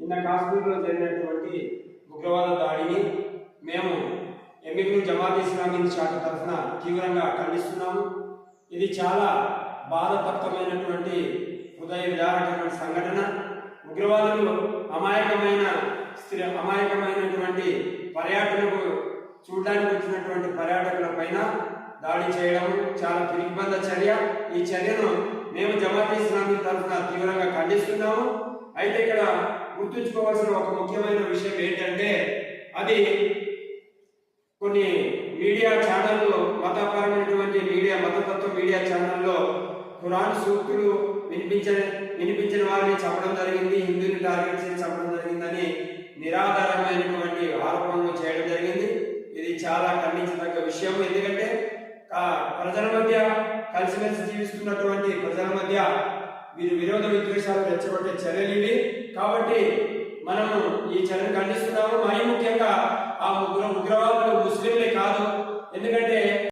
నిన్న కాశ్మీర్లో జరిగినటువంటి ఉగ్రవాద దాడిని మేము ఎమ్మిగ్లు జమాత్ ఇస్లామీ శాఖ తరఫున తీవ్రంగా ఖండిస్తున్నాము. ఇది చాలా బాధతప్తమైనటువంటి హృదయ విదారకమైన సంఘటన. ఉగ్రవాదులు అమాయకమైన స్త్రీ అమాయకమైనటువంటి పర్యాటకులకు చూడడానికి వచ్చినటువంటి పర్యాటకుల పైన దాడి చేయడం చాలా పిరిగిబంద చర్య. ఈ చర్యను మేము జమాత్ ఇస్లామీ తరఫున తీవ్రంగా ఖండిస్తున్నాము. అయితే ఇక్కడ గుర్తుంచుకోవాల్సిన ఒక ముఖ్యమైన విషయం ఏంటంటే అది కొన్ని మీడియా ఛానళ్ళు మతపరమైనటువంటి మీడియా మతతత్వ మీడియా ఛానల్లో ఖురాన్ సూక్తులు వినిపించ వినిపించిన వారిని చంపడం జరిగింది హిందువుని టార్గెట్ చేసి చంపడం జరిగిందని నిరాధారమైనటువంటి ఆరోపణలు చేయడం జరిగింది. ఇది చాలా ఖండించదగ్గ విషయం. ఎందుకంటే ప్రజల మధ్య కలిసిమెలిసి జీవిస్తున్నటువంటి ప్రజల మధ్య వీరు విరోధ విద్వేషాలు రెచ్చగొట్టే చర్యలు ఇవి. కాబట్టి మనము ఈ చర్యను ఖండిస్తున్నాము. మరీ ముఖ్యంగా ఆ ముగ్గురు ఉగ్రవాద